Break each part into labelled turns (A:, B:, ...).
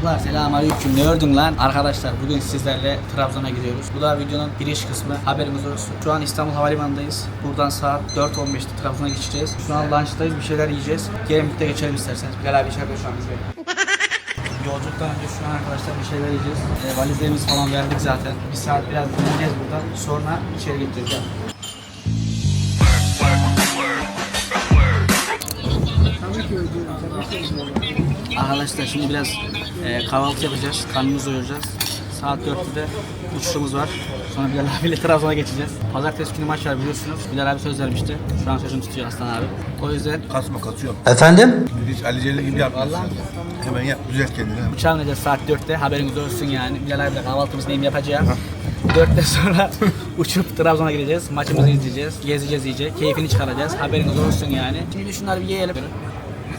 A: Çocuklar selamünaleyküm. Ne ördün lan? Arkadaşlar bugün sizlerle Trabzon'a gidiyoruz. Bu da videonun giriş kısmı. Haberimiz olsun. Şu an İstanbul Havalimanı'ndayız. Buradan saat 4.15'te Trabzon'a geçeceğiz. Şu an lunch'tayız. Bir şeyler yiyeceğiz. Gelin birlikte geçelim isterseniz. Bilal abi içeride şu an biz. Yolculuktan önce şu an arkadaşlar bir şeyler yiyeceğiz. E, valizlerimizi falan verdik zaten. Bir saat biraz dinleyeceğiz burada. Sonra içeri gideceğiz. Arkadaşlar şimdi biraz e, kahvaltı yapacağız. Karnımızı doyuracağız. Saat 4'te uçuşumuz var. Sonra Bilal abiyle Trabzon'a geçeceğiz. Pazartesi günü maç var biliyorsunuz. Bilal abi söz vermişti. Şu an sözünü tutuyor Aslan abi. O yüzden
B: Kasma katıyorum.
C: Efendim?
B: Hiç Ali Celil gibi yapmıyorsun. Hemen yap düzelt kendini.
A: uçağa bineceğiz saat 4'te. Haberiniz olsun yani. Bilal abiyle kahvaltımızı neyim yapacağız. 4'te sonra uçup Trabzon'a gideceğiz. Maçımızı izleyeceğiz. Gezeceğiz iyice. Keyfini çıkaracağız. Haberiniz olsun yani. Şimdi şunları bir yiyelim.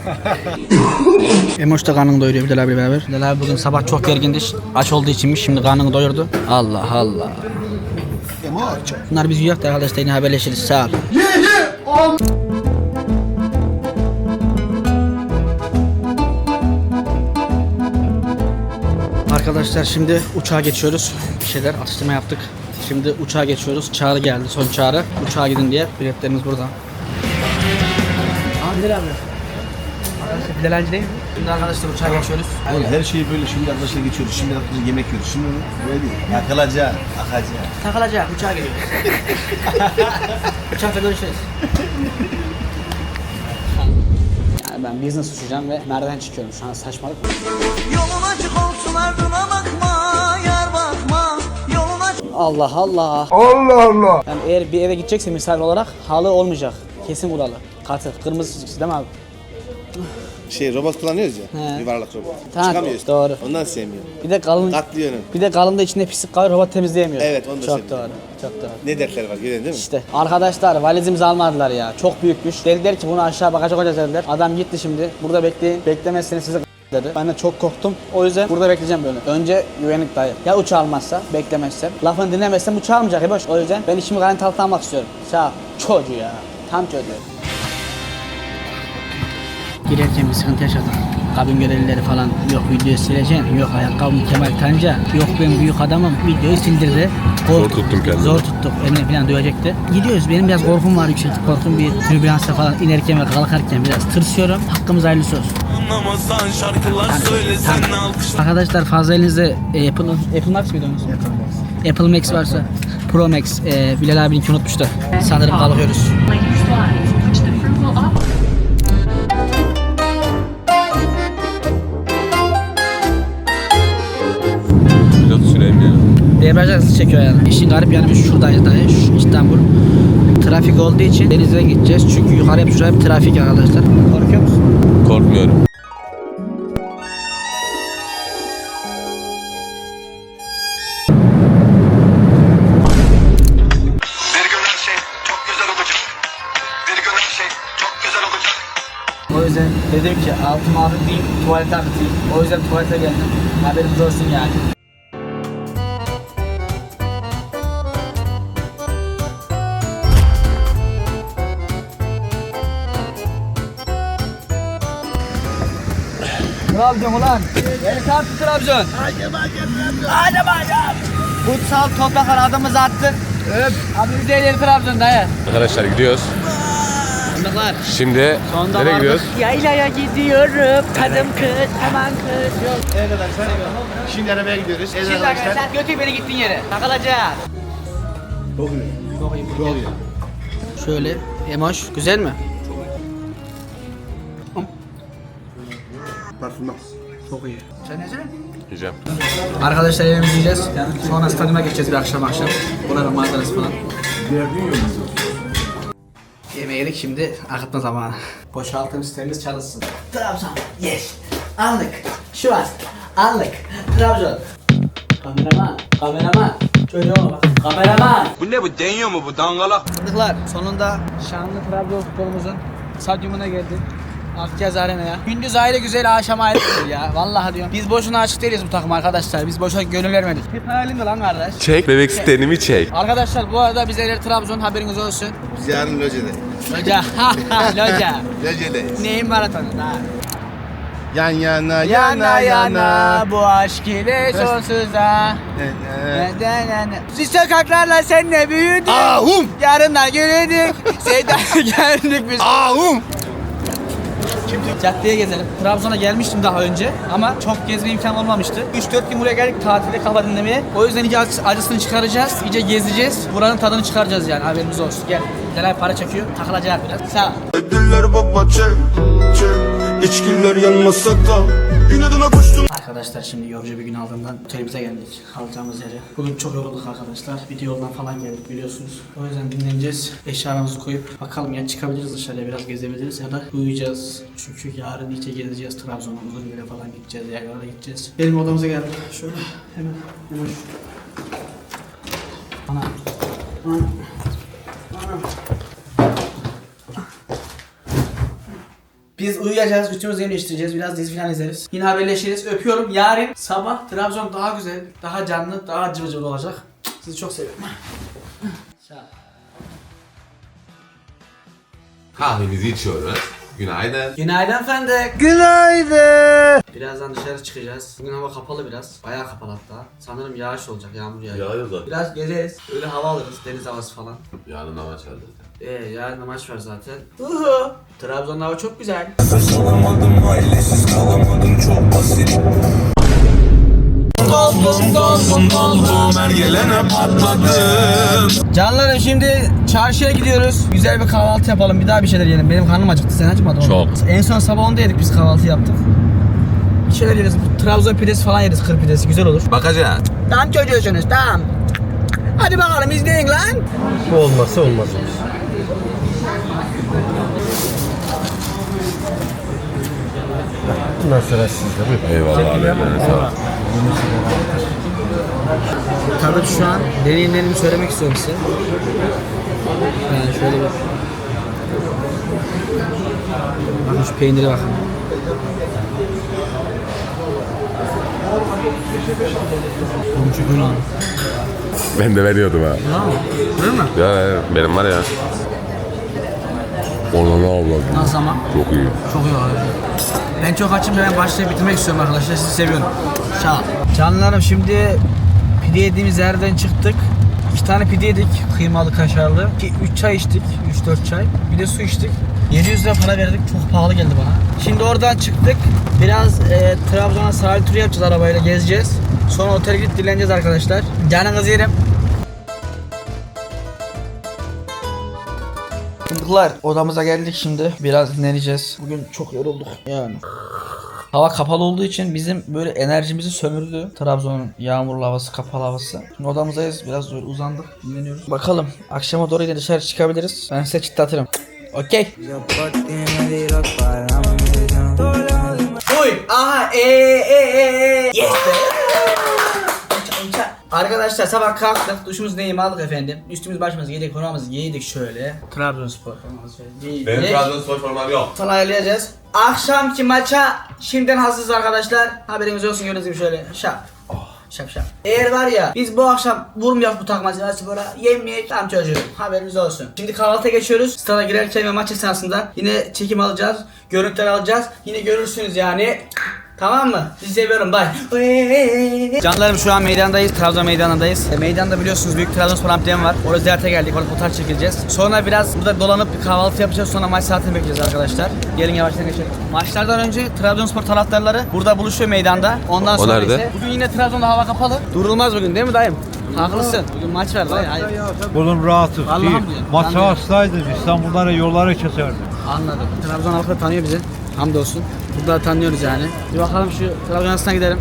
A: Emoş da karnını doyuruyor Bilal abi beraber. Bilal abi bugün sabah çok gergindi. Aç olduğu içinmiş. Şimdi karnını doyurdu. Allah Allah.
B: Emoç.
A: Bunlar biz yiyoruz da arkadaşlar yine haberleşiriz. Sağ ol. Arkadaşlar şimdi uçağa geçiyoruz. Bir şeyler atıştırma yaptık. Şimdi uçağa geçiyoruz. Çağrı geldi. Son çağrı. Uçağa gidin diye. Biletlerimiz burada. Bilal abi. Hancı değil mi? Şimdi arkadaşlar uçağa geçiyoruz.
B: Oğlum her şeyi böyle şimdi arkadaşlar geçiyoruz. Şimdi arkadaşlar yemek yiyoruz. Şimdi böyle değil. Yakılacak, akacak.
A: Takılacak. Uçağa gidiyoruz. Uçakta görüşürüz. Yani ben business uçacağım ve merdiven çıkıyorum şu an saçmalık.
D: Yolun açık olsun ardına bakma yar bakma Yolun açık
A: Allah Allah. Allah Allah. Yani eğer bir eve gidecekse misafir olarak halı olmayacak. Kesin kuralı. Katı. Kırmızı çizgisi değil mi abi?
B: Şey robot kullanıyoruz ya.
A: He.
B: Yuvarlak robot.
A: Tamam,
B: Çıkamıyoruz.
A: doğru.
B: Ondan sevmiyorum.
A: Bir de kalın
B: Katlıyorsun.
A: bir de kalın da içinde pislik kalır robot temizleyemiyor.
B: Evet, onu da
A: Çok doğru. Çok doğru.
B: Ne dertler var görüyorsun değil mi?
A: İşte arkadaşlar valizimizi almadılar ya. Çok büyükmüş. Dediler ki bunu aşağı bagaja koyacağız dediler. Adam gitti şimdi. Burada bekleyin. Beklemezseniz size dedi. Ben de çok korktum. O yüzden burada bekleyeceğim böyle. Önce güvenlik dayı. Ya uçağı almazsa, beklemezsem. Lafını dinlemezsem uçağı almayacak. Boş. O yüzden ben işimi garanti altına almak istiyorum. Sağ ol. Çocuğu ya. Tam çocuğu. Girerken bir sıkıntı yaşadım. Kabin görevlileri falan yok videoyu sileceğim, yok ayakkabım Kemal Tanca, yok ben büyük adamım videoyu sildirdi. Zor tuttum kendimi. Zor tuttuk, eline falan dövecekti. Gidiyoruz, benim biraz korkum var yüksek korkum bir tribülansa falan inerken ve kalkarken biraz tırsıyorum. Hakkımız hayırlısı olsun.
D: Anlamazsan şarkılar söylesen alkış
A: Arkadaşlar fazla elinizde e, Apple, Apple Max mıydı onun? Apple Max. Apple Max varsa Pro Max, e, Bilal abininki unutmuştu. Sanırım kalkıyoruz.
E: Slide,
A: Debriyaj hızlı çekiyor yani. İşin garip yanı biz şuradayız dayı. Şu İstanbul. Trafik olduğu için denize gideceğiz. Çünkü yukarı hep şuraya hep trafik arkadaşlar. Korkuyor musun?
F: Korkmuyorum.
D: Şey şey çok güzel olacak
A: O yüzden dedim ki altımı alıp bir tuvalete akıtayım. O yüzden tuvalete geldim. Haberiniz olsun yani. Trabzon ulan. Beni tartı Trabzon. Hadi bakayım Hadi bakayım. Kutsal topraklar adımızı attık. Öp. Abi biz de ileri Trabzon dayı.
F: Arkadaşlar gidiyoruz.
A: Fındıklar.
F: Şimdi
A: Sonunda
F: nereye
A: vardık.
F: gidiyoruz?
A: Yaylaya gidiyorum. Kadım kız, hemen kız. Yok.
B: Evet arkadaşlar. Şimdi arabaya gidiyoruz. Evet
A: Şimdi arkadaşlar götür beni gittiğin yere. Takılacağız.
B: Çok iyi.
A: Çok iyi. Şöyle. Emoş. Güzel mi?
B: Parfüm
A: Çok iyi. Sen ne
F: Yiyeceğim.
A: Arkadaşlar yemeğimizi yiyeceğiz. Sonra stadyuma geçeceğiz bir akşam akşam. Buranın manzarası falan. Yemeği yedik şimdi akıtma zamanı. Boşaltım sistemimiz çalışsın. Trabzon. Yes. Anlık. Şu an. Anlık. Trabzon. Kameraman. Kameraman. Çocuğuma bak. Kameraman.
D: Bu ne bu deniyor mu bu dangalak
A: Fındıklar sonunda şanlı Trabzonspor'umuzun stadyumuna geldik. Akçaz Arena'ya. Gündüz ayrı güzel, akşam ayrı güzel ya. Vallahi diyorum. Biz boşuna açık değiliz bu takım arkadaşlar. Biz boşuna gönül vermedik. Hep hayalimdi lan kardeş.
F: Çek bebek stenimi çek.
A: Arkadaşlar bu arada biz ileri Trabzon haberiniz olsun.
B: Biz yarın locede.
A: Loca. Loca.
B: Locedeyiz.
A: Neyin maratonunda ha?
B: Yan yana
A: Yana yana bu aşk ile sonsuza.
B: Ee,
A: Siz sokaklarla seninle büyüdük.
B: Ahum!
A: Yarınlar görürdük. Sevdaya geldik biz.
B: Ahum!
A: Caddeye gezelim. Trabzon'a gelmiştim daha önce ama çok gezme imkanı olmamıştı. 3-4 gün buraya geldik tatilde kafa dinlemeye. O yüzden iyice acı- acısını çıkaracağız, iyice gezeceğiz. Buranın tadını çıkaracağız yani haberiniz olsun. Gel. Delay para çekiyor, takılacak biraz. Sağ ol.
C: Diller baba çek çek İçkiler yanmasa da İnadına koştum
A: Arkadaşlar şimdi yorucu bir gün aldığından otelimize geldik. Kalacağımız yere. Bugün çok yorulduk arkadaşlar. Bir yoldan falan geldik biliyorsunuz. O yüzden dinleneceğiz. Eşyalarımızı koyup bakalım ya çıkabiliriz dışarıya biraz gezebiliriz ya da uyuyacağız. Çünkü yarın iyice gezeceğiz Trabzon'a. Uzun yere falan gideceğiz. Yerlere gideceğiz. Benim odamıza geldik. Şöyle hemen hemen. Ana. Ana. Ana. Biz uyuyacağız, üstümüzü yerleştireceğiz, biraz dizi falan izleriz. Yine haberleşiriz. Öpüyorum. Yarın sabah Trabzon daha güzel, daha canlı, daha cıvı cıvı olacak. Sizi çok seviyorum.
F: Kahvemizi içiyoruz. Günaydın.
A: Günaydın Fındık. Günaydın. Birazdan dışarı çıkacağız. Bugün hava kapalı biraz. Bayağı kapalı hatta. Sanırım yağış olacak, yağmur yağacak.
F: Yağıyor da.
A: Biraz gezeriz. Öyle hava alırız, deniz havası falan.
F: Yarın hava çaldı.
A: Ee, yarın da maç var zaten. Uhu. Trabzon'da hava çok güzel. Canlarım şimdi çarşıya gidiyoruz. Güzel bir kahvaltı yapalım. Bir daha bir şeyler yiyelim. Benim karnım acıktı. Sen acımadın mı?
F: Çok.
A: En son sabah onda yedik biz kahvaltı yaptık. Bir şeyler yeriz. Trabzon pidesi falan yeriz. Kır pidesi güzel olur.
F: Bakacağız.
A: Tamam çocuğusunuz tamam. Hadi bakalım izleyin lan.
B: Bu olmazsa olmazımız. Bundan sonra sizde buyurun.
F: Eyvallah abi. Sağ ol.
A: Tabii şu an deneyimlerimi söylemek istiyorum size. Yani şöyle bir... Bakın şu peynire bakın. Komşu abi.
F: Ben de veriyordum ha.
A: Değil mi?
F: Ya ya, benim var ya. Onu ne avladım.
A: Nasıl ama?
F: Çok iyi.
A: Çok iyi abi. Ben çok açım ben başlayıp bitirmek istiyorum arkadaşlar. Sizi seviyorum. Sağ ol. Canlarım şimdi pide yediğimiz yerden çıktık. İki tane pide yedik. Kıymalı, kaşarlı. 3 çay içtik. 3-4 çay. Bir de su içtik. 700 lira para verdik. Çok pahalı geldi bana. Şimdi oradan çıktık. Biraz e, Trabzon'a sahil turu yapacağız arabayla gezeceğiz. Sonra otele gidip dinleneceğiz arkadaşlar. Canınızı yerim. Fındıklar odamıza geldik şimdi. Biraz dinleneceğiz. Bugün çok yorulduk yani. Hava kapalı olduğu için bizim böyle enerjimizi sömürdü. Trabzon'un yağmurlu havası, kapalı havası. Şimdi odamızdayız. Biraz böyle uzandık. Dinleniyoruz. Bakalım. Akşama doğru yine dışarı çıkabiliriz. Ben size çıtlatırım. Okey. Uy. Aha. E e e. Yes. Arkadaşlar sabah kalktık, duşumuzu neyim aldık efendim. Üstümüz başımızı giydik, formamızı giydik şöyle. Trabzonspor formamızı giydik.
F: Benim Trabzonspor formam yok.
A: Ayarlayacağız. Akşamki maça şimdiden hazırız arkadaşlar. Haberiniz olsun gördüğünüz gibi şöyle şap. Şap şap. Eğer var ya biz bu akşam vurmuyoruz bu takmacılar spora yemeyek tam çocuğu. Haberiniz olsun. Şimdi kahvaltıya geçiyoruz. Stada girerken ve maç esnasında yine çekim alacağız. Görüntüler alacağız. Yine görürsünüz yani. Tamam mı? Sizi seviyorum. Bye. Canlarım şu an meydandayız. Trabzon meydanındayız. E, meydanda biliyorsunuz büyük Trabzonspor amblemi var. Orada ziyarete geldik. Orada fotoğraf çekileceğiz. Sonra biraz burada dolanıp bir kahvaltı yapacağız. Sonra maç saatini bekleyeceğiz arkadaşlar. Gelin yavaştan geçelim. Maçlardan önce Trabzonspor taraftarları burada buluşuyor meydanda. Ondan sonra
F: nerede?
A: ise bugün yine Trabzon'da hava kapalı. Durulmaz bugün değil mi dayım? Haklısın. Bugün maç var dayı. Hayır.
G: Oğlum rahatız
A: Vallahi
G: değil. Maça
A: Anlıyorum.
G: hastaydı. İstanbul'dan yolları keserdi.
A: Anladım. Trabzon halkı tanıyor bizi. Hamdolsun. Burada tanıyoruz yani. Bir bakalım şu Trabzon arasına gidelim.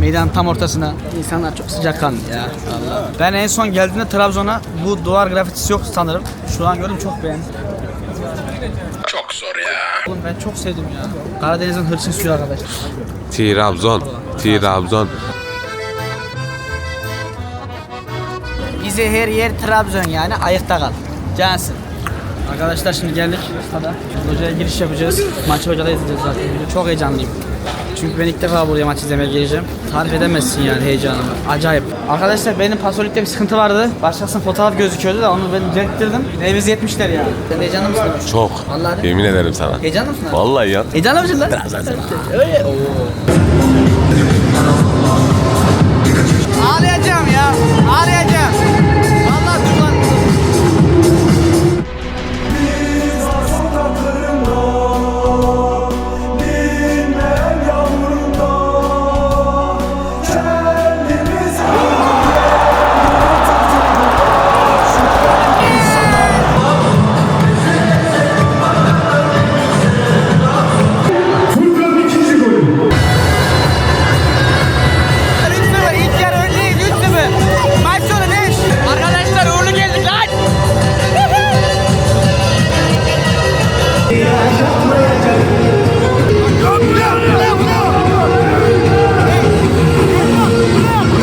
A: Meydanın tam ortasına. İnsanlar çok sıcakkanlı ya. Allah. Ben en son geldiğimde Trabzon'a bu duvar grafitisi yok sanırım. Şu an gördüm çok beğendim. Çok zor ya. Oğlum ben çok sevdim ya. Karadeniz'in hırçın suyu arkadaşlar.
F: Trabzon. Trabzon.
A: Bize her yer Trabzon yani ayakta kal. Cansın. Arkadaşlar şimdi geldik stada. Hocaya giriş yapacağız. Maçı hocada izleyeceğiz zaten. Çok heyecanlıyım. Çünkü ben ilk defa buraya maç izlemeye geleceğim. Tarif edemezsin yani heyecanımı. Acayip. Arkadaşlar benim pasolikte bir sıkıntı vardı. Başkasının fotoğraf gözüküyordu da onu ben düzelttirdim. Revize etmişler yani. Sen heyecanlı mısın?
F: Çok.
A: Vallahi.
F: Yemin ederim sana.
A: Heyecanlı mısın? abi?
F: Vallahi ya.
A: Heyecanlı mısın lan? Öyle. Oo. Ağlayacağım ya. Ağlayacağım.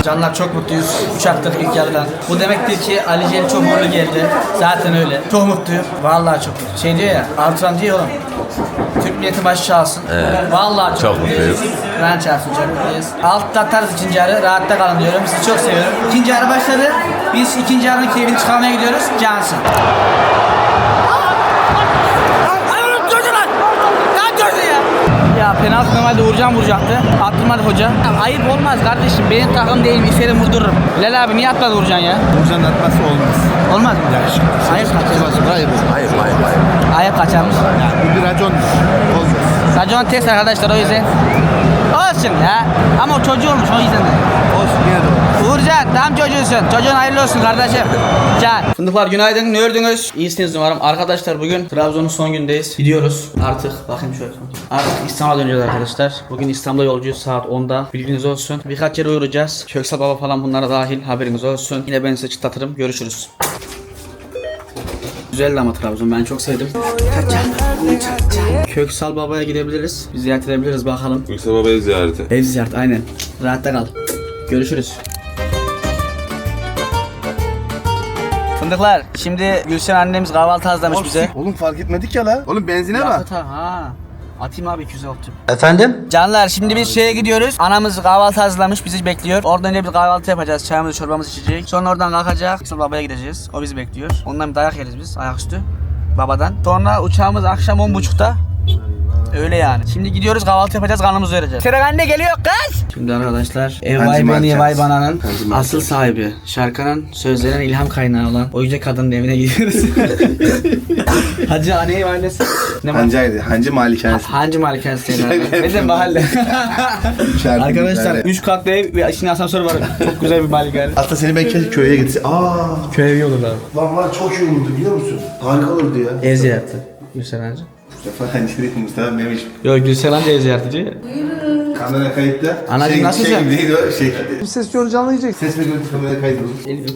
A: Canlar çok mutluyuz. Uçaktık ilk yarıdan. Bu demektir ki Ali Cem çok uğurlu geldi. Zaten öyle. Çok mutluyum. Vallahi çok mutluyum. Şey diyor ya, Altran diyor oğlum. Türk milleti başı çalsın. Vallahi çok,
F: Çok mutluyuz.
A: Ben çarpsın çok mutluyuz. Altta atarız ikinci yarı. Rahatta kalın diyorum. Sizi çok seviyorum. İkinci yarı başladı. Biz ikinci yarının keyfini çıkarmaya gidiyoruz. Cansın. Ya penaltı normalde vuracağım vuracaktı. Attırmadı hoca. Ya ayıp olmaz kardeşim. Benim takım değil? İsterim vurdururum. Bilal abi niye atmadı vuracaksın ya?
B: Burcan atması olmaz.
A: Olmaz mı? Kaçar.
B: Hayır. Hayır hayır hayır.
A: Ayıp kaçarmış.
B: Yani bu bir racon. Olmaz.
A: Racon test arkadaşlar o yüzden. Olsun ya. Ama o çocuğu olmuş o yüzden de.
B: Olsun yine de.
A: Uğurcan tam çocuğusun. Çocuğun hayırlı olsun kardeşim. Can. Fındıklar günaydın. Ne ördünüz? İyisiniz umarım. Arkadaşlar bugün Trabzon'un son gündeyiz. Gidiyoruz. Artık bakayım şöyle. Artık İstanbul'a döneceğiz arkadaşlar. Bugün İstanbul'a yolcuyuz saat 10'da. Bilginiz olsun. Birkaç yere uğrayacağız. Köksal Baba falan bunlara dahil. Haberiniz olsun. Yine ben size çıtlatırım. Görüşürüz. Güzeldi ama Trabzon ben çok sevdim. Köksal Baba'ya gidebiliriz. Bir ziyaret edebiliriz bakalım.
F: Yüksel Baba'yı ziyareti.
A: Ev ziyaret aynen. Rahatta kal. Görüşürüz. Fındıklar şimdi Gülşen annemiz kahvaltı hazırlamış bize.
B: Oğlum fark etmedik ya la. Oğlum benzine bak.
A: Ha. Atayım abi 206. Efendim? Canlar şimdi biz şeye gidiyoruz. Anamız kahvaltı hazırlamış bizi bekliyor. Oradan önce bir kahvaltı yapacağız. Çayımızı çorbamızı içecek. Sonra oradan kalkacak. Sonra babaya gideceğiz. O bizi bekliyor. Ondan bir dayak yeriz biz ayaküstü. Babadan. Sonra uçağımız akşam 10.30'da. Öyle yani. Şimdi gidiyoruz kahvaltı yapacağız karnımızı vereceğiz. Sıra anne geliyor kız. Şimdi arkadaşlar Ev
B: Hancı
A: Vay Beni
B: Market.
A: Vay Bana'nın asıl sahibi şarkının sözlerinin ilham kaynağı olan Oyuncak Kadın'ın evine gidiyoruz. Hacı Anne Mahallesi. Ne?
B: Hancaydı. Hancı malikanesi.
A: Hancı Malikanesi. Ne de mahalle. Arkadaşlar
B: güzel.
A: 3 katlı ev ve içinde asansör var. Çok güzel bir malikane.
B: Hatta seni ben keşke köye gitse. Aa,
A: Köy evi olur abi.
B: lan var çok iyi olurdu biliyor musun? Harika olurdu ya.
A: Ev ziyareti. Gülsel Hancı.
B: Mustafa Hancı değil Mustafa Memiş.
A: Yok Gülsel Hancı ev ziyaretici.
B: Kamera kayıtta.
A: Anacığım,
B: şey,
A: nasılsın?
B: Şey, neydi o? Şey. Ses görünce anlayacak. Ses ve görüntü kamera kaydı.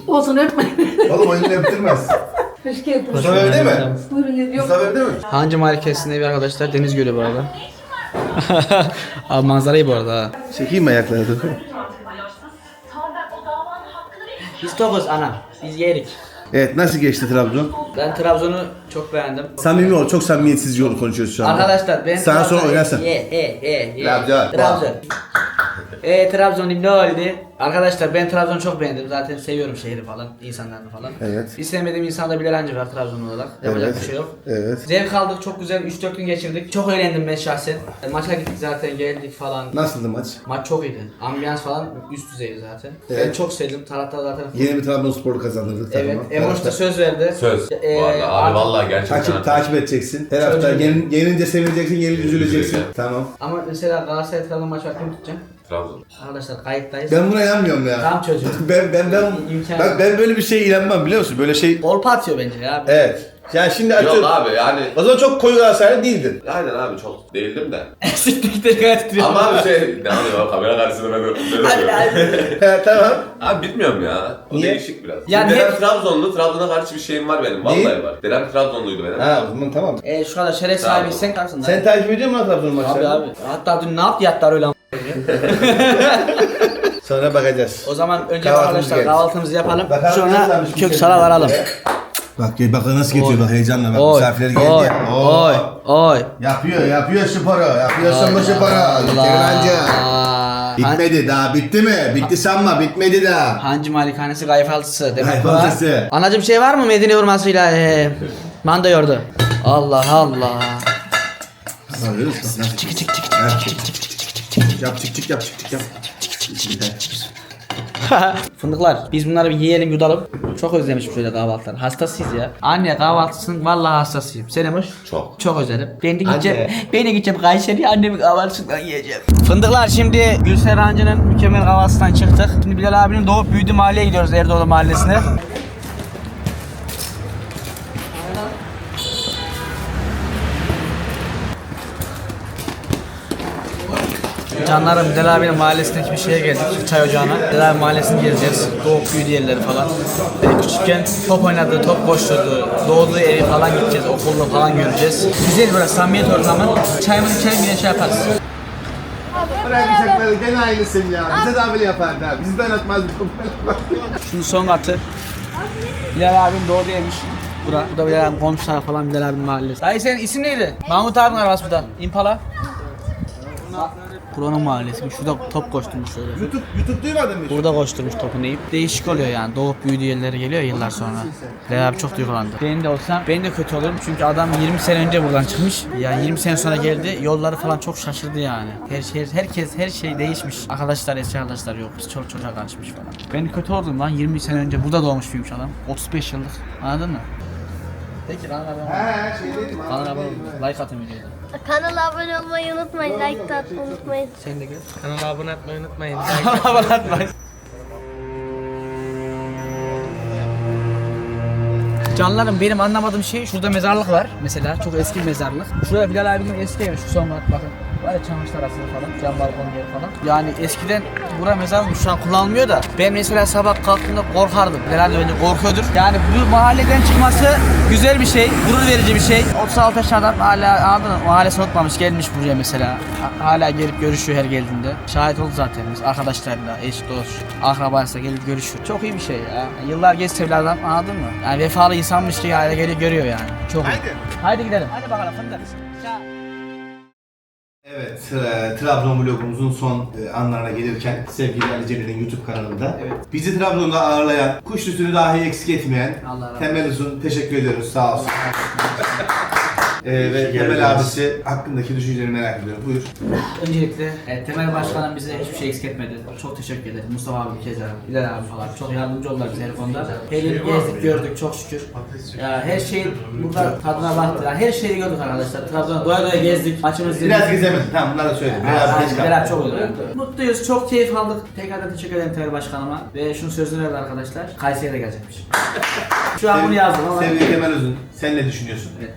H: Olsun öpme.
B: Oğlum oyunu öptürmez.
H: Hoş geldin.
B: Mustafa evde mi?
H: Buyurun yok.
B: Mustafa evde mi?
A: Hancı Malikanesi'nin evi arkadaşlar deniz gölü bu arada. Abi manzarayı bu arada ha.
B: Çekeyim mi ayakları?
A: Biz tokuz ana. Biz yerik.
B: Evet nasıl geçti Trabzon?
A: Ben Trabzon'u çok beğendim.
B: Samimi ol. Çok samimiyetsiz yolu konuşuyoruz şu anda.
A: Arkadaşlar ben
B: Sana sonra oynarsan.
A: Ye ye ye ye.
B: Trabzon.
A: Trabzon. Eee Trabzon ne oldu? Arkadaşlar ben Trabzon'u çok beğendim. Zaten seviyorum şehri falan, insanlarını falan.
B: Evet.
A: Bir sevmediğim insan da Bilal Hancı var Trabzon olarak. Yapacak
B: Evet.
A: bir şey yok.
B: Evet.
A: Zevk aldık çok güzel 3-4 gün geçirdik. Çok eğlendim ben şahsen. Maça gittik zaten geldik falan.
B: Nasıldı maç?
A: Maç çok iyiydi. Ambiyans falan üst düzeydi zaten. Ben
B: Evet.
A: çok sevdim. Taraftar zaten.
B: Yeni bir Trabzonspor kazandırdık
A: Evet.
B: takıma. Her
A: Emoş da
B: hafta.
A: söz verdi.
F: Söz.
A: Ee,
F: Vallahi abi
A: artık-
F: vallahi gerçekten.
B: Takip, takip edeceksin. Her hafta
A: Çocuğum.
B: yen, yenince sevineceksin, yenince üzüleceksin. Tamam.
A: Ama mesela Galatasaray Trabzon maçı hakkında tutacağım.
F: Trabzon.
A: Arkadaşlar kayıttayız.
B: Ben buna inanmıyorum ya.
A: Tamam çocuğum.
B: Ben ben ben
A: İmkan-
B: bak ben böyle bir şeye inanmam biliyor musun? Böyle şey.
A: Olpa atıyor bence ya.
B: Evet. Yani şimdi
F: Yok
B: atıyorum.
F: abi yani.
B: O zaman çok koyu Galatasaraylı değildin.
F: Aynen abi çok değildim de.
A: Siktir gayet ediyor.
F: Ama bir şey ne oluyor kamera karşısında ben öyle yapıyorum.
B: He tamam.
F: Abi bilmiyorum ya. O
B: Niye?
F: değişik biraz.
A: Yani
F: Yani dedem
A: hep-
F: Trabzonlu, Trabzon'a karşı bir şeyim var benim. Vallahi
B: Neyi?
F: var. Dedem Trabzonluydu benim.
B: Ha o zaman tamam.
A: E şu kadar şeref
F: Tamam.
A: sahibiysen kalsın.
B: Sen takip ediyor musun Trabzon
A: Abi
B: maçlarını?
A: abi. Hatta dün ne yaptı yattılar öyle am-
B: Sonra bakacağız.
A: O zaman önce
B: Kahvaltımız
A: arkadaşlar kahvaltımızı yapalım.
B: Bakalım
A: Sonra
B: yapmış
A: kök
B: bu
A: sala
B: kendine.
A: varalım.
B: Bak gel bak nasıl geçiyor bak heyecanla bak
A: Oy,
B: misafirler geldi
A: oy,
B: ya. Oo.
A: oy, oy.
B: Yapıyor yapıyor sporu yapıyorsun bu sporu.
A: Allah.
B: Tekrancı. Bitmedi daha bitti mi? Bitti sanma bitmedi daha.
A: Hancı Malikanesi kayfaltısı demek bu ha.
B: Kayfaltısı.
A: Anacım şey var mı Medine vurmasıyla? Ee, manda yordu. Allah Allah.
B: Görüyor musun? Nasıl?
A: Çık çık çık çık
B: Ha.
A: çık çık çık çık çık.
B: Yap çık çık yap çık çık yap.
A: Fındıklar biz bunları bir yiyelim yudalım. Çok özlemişim şöyle kahvaltıları. Hastasıyız ya. Anne kahvaltısının vallahi hastasıyım. Sen Emoş?
F: Çok.
A: Çok özledim. Ben de gideceğim. Ben de gideceğim Kayseri'ye annemin kahvaltısından yiyeceğim. Fındıklar şimdi Gülser Hancı'nın mükemmel kahvaltısından çıktık. Şimdi Bilal abinin doğup büyüdüğü mahalleye gidiyoruz Erdoğan mahallesine. Canlarım Bilal abinin mahallesindeki bir şeye geldik. Çay ocağına. Bilal abi mahallesini gezeceğiz. Doğup büyüdüğü yerleri falan. Böyle küçükken top oynadığı, top koşturduğu, doğduğu evi falan gideceğiz. Okulda falan göreceğiz. Güzel böyle samimiyet ortamı. Çayımızı içelim yine şey yaparız.
B: Bırakacakları gene aynısın ya. Bize de böyle yapardı ha. Bizi de oynatmazdı.
A: Şunun son katı. Bilal abinin doğduğu evmiş. Bura. Bu da Bilal abinin komşular falan Bilal abinin mahallesi. Dayı senin isim neydi? Mahmut abinin arabası bu da. Impala. Buranın mahallesi. Şurada top koşturmuş şöyle.
B: YouTube, YouTube duymadın mı?
A: Burada koşturmuş topunu yiyip. Değişik oluyor yani. Doğup büyüdüğü yerlere geliyor yıllar sonra. Bilal abi çok duygulandı. Ben de olsam ben de kötü olurum. Çünkü adam 20 sene önce buradan çıkmış. Yani 20 sene sonra geldi. Yolları falan çok şaşırdı yani. Her şey, herkes her şey değişmiş. Arkadaşlar eski arkadaşlar yok. Biz çoluk çocuğa karışmış falan. Ben kötü oldum lan. 20 sene önce burada doğmuş büyümüş adam. 35 yıllık. Anladın mı? Peki kanala abone olun.
B: He şey dedim.
A: Kanala abone. Like atın videoda.
I: Kanala abone olmayı unutmayın, like de atmayı unutmayın.
A: Sen de gel.
J: Kanala abone olmayı unutmayın.
A: Kanala abone atmayın. Canlarım benim anlamadığım şey şurada mezarlık var mesela çok eski bir mezarlık. Şurada Bilal abinin eski evi şu son bakın. Var ya çamaşır arası falan, cam balkon yeri falan. Yani eskiden bura mezarlık şu an kullanılmıyor da ben mesela sabah kalktığımda korkardım. Abi bence korkuyordur. Yani bu mahalleden çıkması güzel bir şey, gurur verici bir şey. 36 yaşında adam hala anladın mı? Mahallesi unutmamış gelmiş buraya mesela. Ha- Hala gelip görüşüyor her geldiğinde. Şahit oldu zaten biz arkadaşlarıyla, eş dost, akrabaysa gelip görüşüyor. Çok iyi bir şey ya. Yıllar geçse bile adam anladın mı? Yani vefalı insanmış ki hala gelip görüyor yani. Çok iyi. Haydi gidelim. Hadi bakalım fındık.
B: Evet, e, Trabzon vlogumuzun son e, anlarına gelirken sevgili Ali Celil'in YouTube kanalında
A: Evet.
B: bizi Trabzon'da ağırlayan, kuş sütünü dahi eksik etmeyen
A: Allah razı olsun.
B: Temel Uzun teşekkür ediyoruz sağ olsun. E, ve Temel abisi hakkındaki düşüncelerini merak ediyorum. Buyur.
A: Öncelikle e, Temel Başkanım bize hiçbir şey eksik etmedi. Çok teşekkür ederim. Mustafa abi, Keza, Bilal abi falan çok yardımcı oldular bize her konuda. Her yeri gezdik, gördük çok şükür. Ya her şey burada tadına baktı. Yani her şeyi gördük arkadaşlar. Trabzon'a doya doya gezdik. Maçımızı izledik.
B: Biraz gezemedim. Tamam bunları söyle. Biraz geç kaldım.
A: Berat çok oldu. Mutluyuz, çok keyif aldık. Tekrardan teşekkür ederim Temel Başkanıma. Ve şunu sözünü verdi arkadaşlar. Kayseri'de gelecekmiş. Şu an bunu yazdım ama.
B: Sevgili Temel Uzun, sen ne düşünüyorsun?
A: Evet.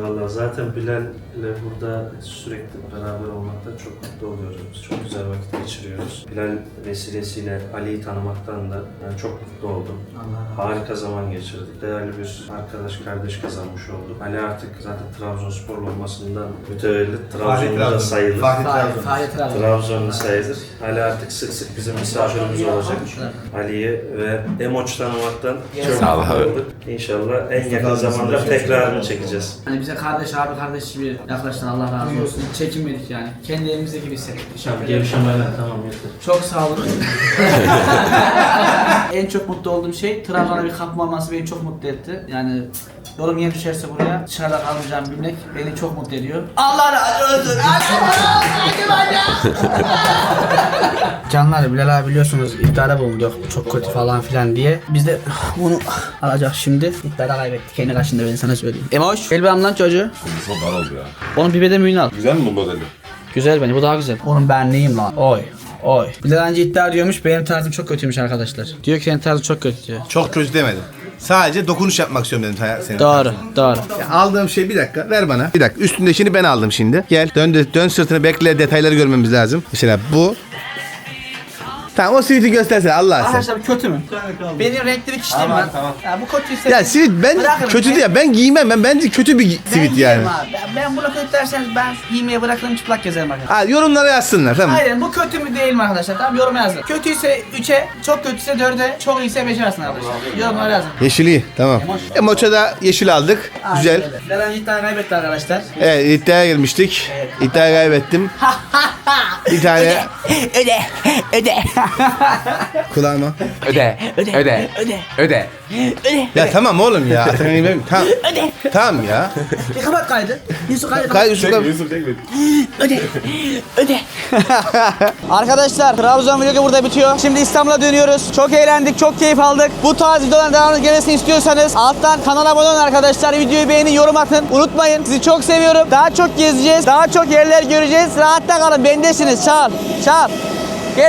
J: Valla zaten Bilal'le burada sürekli beraber olmaktan çok mutlu oluyoruz. Biz Çok güzel vakit geçiriyoruz. Bilal vesilesiyle Ali'yi tanımaktan da yani çok mutlu oldum. Harika zaman geçirdik. Değerli bir arkadaş, kardeş kazanmış olduk. Ali artık zaten Trabzonsporlu olmasından mütevellit Trabzon'da da sayılır.
A: Fahri,
B: Trabzon.
A: Fahri Trabzon.
J: Trabzonlu sayılır. Ali artık sık sık bizim misafirimiz olacak. Ali'yi ve Emoç tanımaktan çok
F: Sağ ol
J: mutlu
F: abi.
J: olduk. İnşallah en yakın zamanda tekrarını çekeceğiz.
A: Hani bize kardeş abi kardeş gibi yaklaştın Allah razı olsun. Çekinmedik yani. Kendi elimizde gibi hissettik. Ederim.
J: Gevşemeler tamam yeter.
A: Çok sağ olun. en çok mutlu olduğum şey Trabzon'a bir kapım olması beni çok mutlu etti. Yani yolum yeni düşerse buraya dışarıda kalmayacağım bilmek beni çok mutlu ediyor. Allah razı olsun. Allah razı olsun. Canlar Bilal abi biliyorsunuz iftara bulunduk çok kötü falan filan diye. Biz de bunu alacak şimdi. İftara kaybettik. Kendi kaşında ben sana söyleyeyim. Emoş. Bir lan çocuğu.
F: Çok dar oldu ya.
A: Onun bir beden mühün al.
F: Güzel mi bu modeli?
A: Güzel bence bu daha güzel. Oğlum ben neyim lan? Oy. Oy. Bilal önce iddia diyormuş benim tarzım çok kötüymüş arkadaşlar. Diyor ki senin tarzın çok kötü diyor.
B: Çok kötü demedim. Sadece dokunuş yapmak istiyorum dedim sana- senin.
A: Doğru, doğru.
B: Ya aldığım şey bir dakika ver bana. Bir dakika üstündekini ben aldım şimdi. Gel dön, dön sırtını bekle detayları görmemiz lazım. Mesela bu Tamam o siviti göstersene Allah aşkına.
A: Arkadaşlar bu kötü mü? Benim renkli bir kişiliğim
B: Tamam,
A: var.
B: tamam.
A: Ya bu kötüyse...
B: Ya sivit ben
A: Bırakırım.
B: kötü
A: Ben-
B: değil ben giymem ben bence kötü bir
A: Ben
B: sivit
A: giyerim
B: yani.
A: abi. Ben, ben bunu kötü derseniz ben giymeyi bırakırım çıplak gezerim arkadaşlar.
B: Ha, yorumlara yazsınlar tamam.
A: Aynen bu kötü mü değil mi arkadaşlar? Tamam yoruma yazın. Kötüyse 3'e, çok kötüyse 4'e, çok iyiyse 5'e versin arkadaşlar. Yorumlara yazın.
B: Yeşil iyi tamam. E moçada yeşil aldık. Güzel.
A: Deren cidden kaybetti arkadaşlar.
B: Evet iddiaya girmiştik. İddiayı kaybettim. bir tane
A: Öde, öde.
B: kulağıma.
F: Öde. Öde. Öde. Öde. Öde.
B: Ya tamam oğlum ya. Atakan İbrahim, Tamam. Tamam ya.
A: Bir kapat kaydı. Yusuf kaydı.
B: Kay şu kadar-
F: Yusuf çekme.
A: Öde. Öde. Arkadaşlar Trabzon vlogu burada bitiyor. Şimdi İstanbul'a dönüyoruz. Çok eğlendik, çok keyif aldık. Bu tarz videoların devamlı gelmesini istiyorsanız alttan kanala abone olun arkadaşlar. Videoyu beğenin, yorum atın. Unutmayın. Sizi çok seviyorum. Daha çok gezeceğiz. Daha çok yerler göreceğiz. Rahatta kalın. Bendesiniz. সাত সাত কে